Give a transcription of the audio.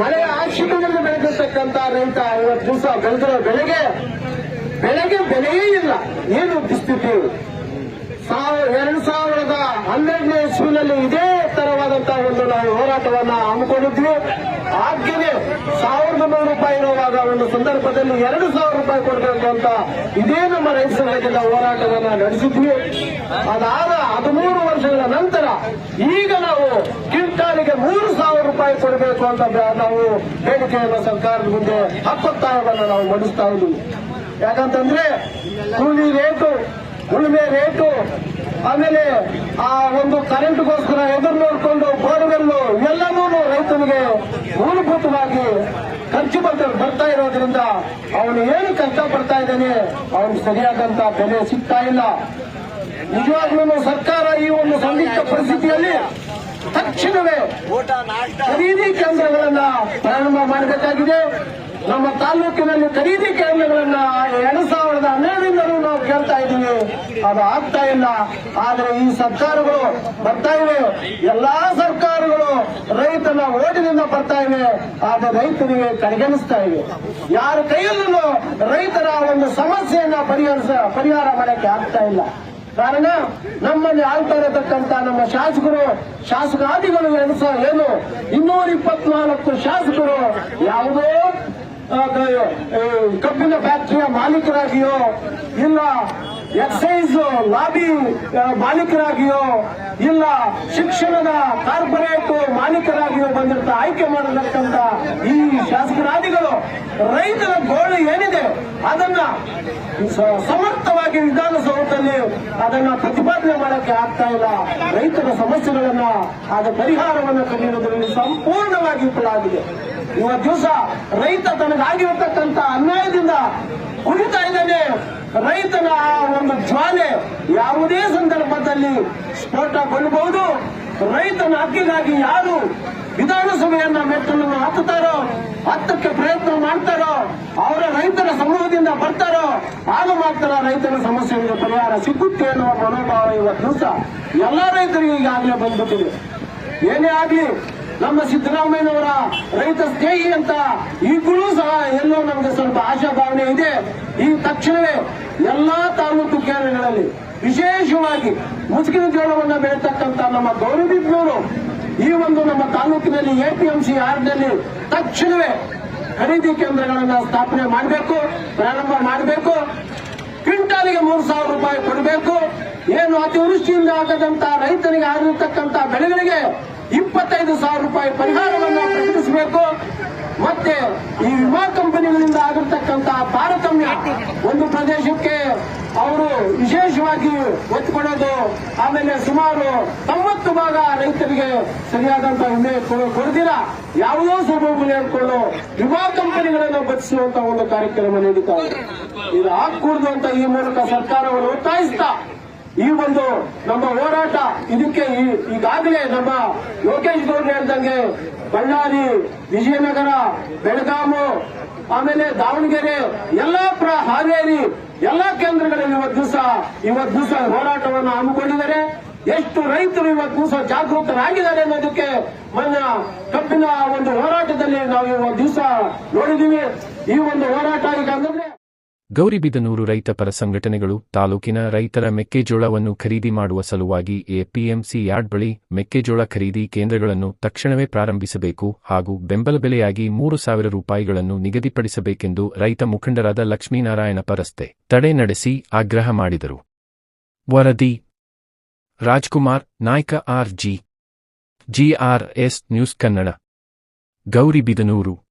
ಮಳೆ ಆಶ್ರಮದಲ್ಲಿ ಬೆಳೆದಿರ್ತಕ್ಕಂಥ ರೈತ ಇವತ್ತು ದಿವಸ ಬೆಳೆದಿರೋ ಬೆಳೆಗೆ ಬೆಳೆಗೆ ಬೆಲೆಯೇ ಇಲ್ಲ. ಏನು ದುಸ್ಥಿತಿ? ಎರಡು ಸಾವಿರದ ಹನ್ನೆರಡನೇ ಇಸ್ವಿನಲ್ಲಿ ಇದೇ ತರವಾದಂತಹ ಒಂದು ನಾವು ಹೋರಾಟವನ್ನ ಹಮ್ಮಿಕೊಂಡಿದ್ವಿ. ಆಗ್ಯನೇ ಸಾವಿರದ ನೂರು ರೂಪಾಯಿ ಇರುವಾಗ ಒಂದು ಸಂದರ್ಭದಲ್ಲಿ ಎರಡು ಸಾವಿರ ರೂಪಾಯಿ ಕೊಡಬೇಕು ಅಂತ ಇದೇ ನಮ್ಮ ರೈತ ಸಂಘದಿಂದ ಹೋರಾಟವನ್ನ ನಡೆಸಿದ್ವಿ. ಅದಾದ ಹದಿಮೂರು ವರ್ಷಗಳ ನಂತರ ಈಗ ನಾವು ಕ್ವಿಂಟಾಲಿಗೆ ಮೂರು ಸಾವಿರ ರೂಪಾಯಿ ಕೊಡಬೇಕು ಅಂತ ನಾವು ಬೇಡಿಕೆಯನ್ನು ಸರ್ಕಾರದ ಮುಂದೆ ಹಕ್ಕೊತ್ತಾಯವನ್ನು ನಾವು ಮಂಡಿಸ್ತಾ ಇದ್ದೀವಿ. ಯಾಕಂತಂದ್ರೆ ಕೂಲಿ ರೇಟು, ಉಳುಮೆ ರೇಟು, ಆಮೇಲೆ ಆ ಒಂದು ಕರೆಂಟ್ಗೋಸ್ಕರ ಎದುರು ನೋಡಿಕೊಂಡು ಬೋರ್ವೆಲ್ಲು ಎಲ್ಲವೂ ರೈತನಿಗೆ ಮೂಲಭೂತವಾಗಿ ಖರ್ಚು ಬರ್ತಾ ಬರ್ತಾ ಇರೋದ್ರಿಂದ ಅವನು ಏನು ಕಷ್ಟ ಪಡ್ತಾ ಇದ್ದಾನೆ, ಅವನು ಸರಿಯಾದಂತ ಬೆಲೆ ಸಿಗ್ತಾ ಇಲ್ಲ. ನಿಜವಾಗ್ಲೂ ಸರ್ಕಾರ ಈ ಒಂದು ಸಂದಿಗ್ಧ ಪರಿಸ್ಥಿತಿಯಲ್ಲಿ ತಕ್ಷಣವೇ ಖರೀದಿ ಕೇಂದ್ರಗಳನ್ನ ಪ್ರಾರಂಭ ಮಾಡಬೇಕಾಗಿದೆ. ನಮ್ಮ ತಾಲೂಕಿನಲ್ಲಿ ಖರೀದಿ ಕೇಂದ್ರಗಳನ್ನ ಎರಡ್ ಸಾವಿರದ ಹನ್ನೆರಡರಿಂದಲೂ ನಾವು ಕೇಳ್ತಾ ಇದ್ದೀವಿ. ಅದು ಆಗ್ತಾ ಇಲ್ಲ. ಆದ್ರೆ ಈ ಸರ್ಕಾರಗಳು ಬರ್ತಾ ಇವೆ. ಎಲ್ಲಾ ಸರ್ಕಾರಗಳು ರೈತನ ಓಟಿನಿಂದ ಬರ್ತಾ ಇವೆ. ಆದ್ರೆ ರೈತರಿಗೆ ಕಡೆಗಣಿಸ್ತಾ ಇವೆ. ಯಾರ ಕೈಯಲ್ಲೂ ರೈತರ ಒಂದು ಸಮಸ್ಯೆಯನ್ನ ಪರಿಹರಿಸ ಪರಿಹಾರ ಮಾಡಕ್ಕೆ ಆಗ್ತಾ ಇಲ್ಲ. ಕಾರಣ ನಮ್ಮಲ್ಲಿ ಆಗ್ತಾ ಇರತಕ್ಕಂತ ನಮ್ಮ ಶಾಸಕರು, ಶಾಸಕಾದಿಗಳು ಏನು ಸ- ಏನು? ಇನ್ನೂರ ಇಪ್ಪತ್ನಾಲ್ಕು ಶಾಸಕರು ಯಾವುದೋ ಕಬ್ಬಿನ ಫ್ಯಾಕ್ಟರಿಯ ಮಾಲೀಕರಾಗಿಯೋ, ಇಲ್ಲ ಎಕ್ಸೈಸ್ ಲಾಬಿ ಮಾಲೀಕರಾಗಿಯೋ, ಇಲ್ಲ ಶಿಕ್ಷಣದ ಕಾರ್ಪೊರೇಟ್ ಮಾಲೀಕರಾಗಿಯೋ ಬಂದಿರ್ತಾ ಆಯ್ಕೆ ಮಾಡತಕ್ಕಂತ ಈ ಶಾಸಕರಾದಿಗಳು. ರೈತರ ಗೋಳು ಏನಿದೆ ಅದನ್ನ ಸಮರ್ಥವಾಗಿ ವಿಧಾನಸೌಧದಲ್ಲಿ ಅದನ್ನ ಪ್ರತಿಪಾದನೆ ಮಾಡಕ್ಕೆ ಆಗ್ತಾ ಇಲ್ಲ. ರೈತರ ಸಮಸ್ಯೆಗಳನ್ನ ಅದ ಪರಿಹಾರವನ್ನು ಕಂಡಿರುವುದರಲ್ಲಿ ಸಂಪೂರ್ಣವಾಗಿ ವಿಫಲಾಗಿದೆ ಇವತ್ತು ದಿವಸ ರೈತ ತನಗಾಗಿರತಕ್ಕಂತ ಅನ್ಯಾಯದಿಂದ ಕುಡಿತಾ ಇದ್ದಾನೆ. ರೈತನ ಆ ಒಂದು ಜ್ವಾಲೆ ಯಾವುದೇ ಸಂದರ್ಭದಲ್ಲಿ ಸ್ಫೋಟಗೊಳ್ಳಬಹುದು. ರೈತನ ಹಕ್ಕಿಗಾಗಿ ಯಾರು ವಿಧಾನಸಭೆಯನ್ನ ಮೆಟ್ಟಲನ್ನು ಹತ್ತುತ್ತಾರೋ ಹತ್ತಕ್ಕೆ ಪ್ರಯತ್ನ ಮಾಡ್ತಾರೋ, ಅವರ ರೈತರ ಸಮೂಹದಿಂದ ಬರ್ತಾರೋ ಆಗ ಮಾತ್ರ ರೈತರ ಸಮಸ್ಯೆಗಳಿಗೆ ಪರಿಹಾರ ಸಿಗುತ್ತೆ ಅನ್ನುವ ಮನೋಭಾವ ಇವತ್ತು ದಿವಸ ಎಲ್ಲ ರೈತರಿಗೆ ಈಗಾಗಲೇ ಬಂದ್ಬಿಟ್ಟಿದೆ. ಏನೇ ಆಗ್ಲಿ, ನಮ್ಮ ಸಿದ್ದರಾಮಯ್ಯನವರ ರೈತ ಸ್ನೇಹಿ ಅಂತ ಈಗಲೂ ಸಹ ಎಲ್ಲೋ ನಮಗೆ ಸ್ವಲ್ಪ ಆಶಾಭಾವನೆ ಇದೆ. ಈ ತಕ್ಷಣವೇ ಎಲ್ಲಾ ತಾಲೂಕು ಕೇಂದ್ರಗಳಲ್ಲಿ ವಿಶೇಷವಾಗಿ ಮುಸುಕಿನ ಜೋಳವನ್ನು ಬೆಳೆತಕ್ಕಂತ ನಮ್ಮ ಗೌರವಿಬ್ನವರು ಈ ಒಂದು ನಮ್ಮ ತಾಲೂಕಿನಲ್ಲಿ ಎಪಿಎಂಸಿ ಆರ್ಡ್ನಲ್ಲಿ ತಕ್ಷಣವೇ ಖರೀದಿ ಕೇಂದ್ರಗಳನ್ನು ಸ್ಥಾಪನೆ ಮಾಡಬೇಕು, ಪ್ರಾರಂಭ ಮಾಡಬೇಕು. ಕ್ವಿಂಟಾಲಿಗೆ ಮೂರು ಸಾವಿರ ರೂಪಾಯಿ ಕೊಡಬೇಕು. ಏನು ಅತಿವೃಷ್ಟಿಯಿಂದ ಆಗದಂತ ರೈತನಿಗೆ ಆಗಿರತಕ್ಕಂತಹ ಬೆಳೆಗಳಿಗೆ ಇಪ್ಪತ್ತೈದು ಸಾವಿರ ರೂಪಾಯಿ ಪರಿಹಾರವನ್ನು ಪ್ರಕಟಿಸಬೇಕು. ಮತ್ತೆ ಈ ವಿಮಾ ಕಂಪನಿಗಳಿಂದ ಆಗಿರ್ತಕ್ಕಂಥ ತಾರತಮ್ಯ ಒಂದು ಪ್ರದೇಶಕ್ಕೆ ವಿಶೇಷವಾಗಿ ಒತ್ತು ಕೊಡೋದು ಆಮೇಲೆ ಸುಮಾರು ತೊಂಬತ್ತು ಭಾಗ ರೈತರಿಗೆ ಸರಿಯಾದಂತಹ ವಿಮೆ ಕೊಡದಿರ ಯಾವುದೋ ಸುಭೂಮಿ ಹೇಳ್ಕೊಂಡು ವಿಮಾ ಕಂಪನಿಗಳನ್ನು ಬಚ್ಚಿಸುವಂತ ಒಂದು ಕಾರ್ಯಕ್ರಮ ನಡೀತಾ ಇದೆ ಇದು ಹಾಕೂಡ್ದು ಅಂತ ಈ ಮೂಲಕ ಸರ್ಕಾರವನ್ನು ಒತ್ತಾಯಿಸ್ತಾ ಈ ಒಂದು ನಮ್ಮ ಹೋರಾಟ, ಇದಕ್ಕೆ ಈಗಾಗಲೇ ನಮ್ಮ ಲೋಕೇಶ್ ಗೌಡ್ರು ಹೇಳ್ದಂಗೆ ಬಳ್ಳಾರಿ, ವಿಜಯನಗರ, ಬೆಳಗಾಮು, ಆಮೇಲೆ ದಾವಣಗೆರೆ ಯಲ್ಲಾಪುರ ಹಾವೇರಿ, ಎಲ್ಲಾ ಕೇಂದ್ರಗಳಲ್ಲಿ ಇವತ್ತು ದಿವಸ ಇವತ್ತು ದಿವಸ ಹೋರಾಟವನ್ನು ಹಮ್ಮಿಕೊಂಡಿದ್ದಾರೆ. ಎಷ್ಟು ರೈತರು ಇವತ್ತು ದಿವಸ ಜಾಗೃತರಾಗಿದ್ದಾರೆ ಅನ್ನೋದಕ್ಕೆ ಮನ್ನ ಕಬ್ಬಿನ ಒಂದು ಹೋರಾಟದಲ್ಲಿ ನಾವು ಇವತ್ತು ದಿವಸ ನೋಡಿದೀವಿ ಈ ಒಂದು ಹೋರಾಟ ಈಗ ಗೌರಿಬಿದನೂರು ರೈತ ಪರ ಸಂಘಟನೆಗಳು ತಾಲೂಕಿನ ರೈತರ ಮೆಕ್ಕೆಜೋಳವನ್ನು ಖರೀದಿ ಮಾಡುವ ಸಲುವಾಗಿ ಎಪಿಎಂಸಿ ಯಾರ್ಡ್ ಬಳಿ ಮೆಕ್ಕೆಜೋಳ ಖರೀದಿ ಕೇಂದ್ರಗಳನ್ನು ತಕ್ಷಣವೇ ಪ್ರಾರಂಭಿಸಬೇಕು ಹಾಗೂ ಬೆಂಬಲ ಬೆಲೆಯಾಗಿ ಮೂರು ಸಾವಿರ ರೂಪಾಯಿಗಳನ್ನು ನಿಗದಿಪಡಿಸಬೇಕೆಂದು ರೈತ ಮುಖಂಡರಾದ ಲಕ್ಷ್ಮೀನಾರಾಯಣ ಪರಸ್ತೆ ತಡೆ ನಡೆಸಿ ಆಗ್ರಹ ಮಾಡಿದರು. ವರದಿ Rajkumar, Naik R G, GRS news Kannada, Gauribidanur.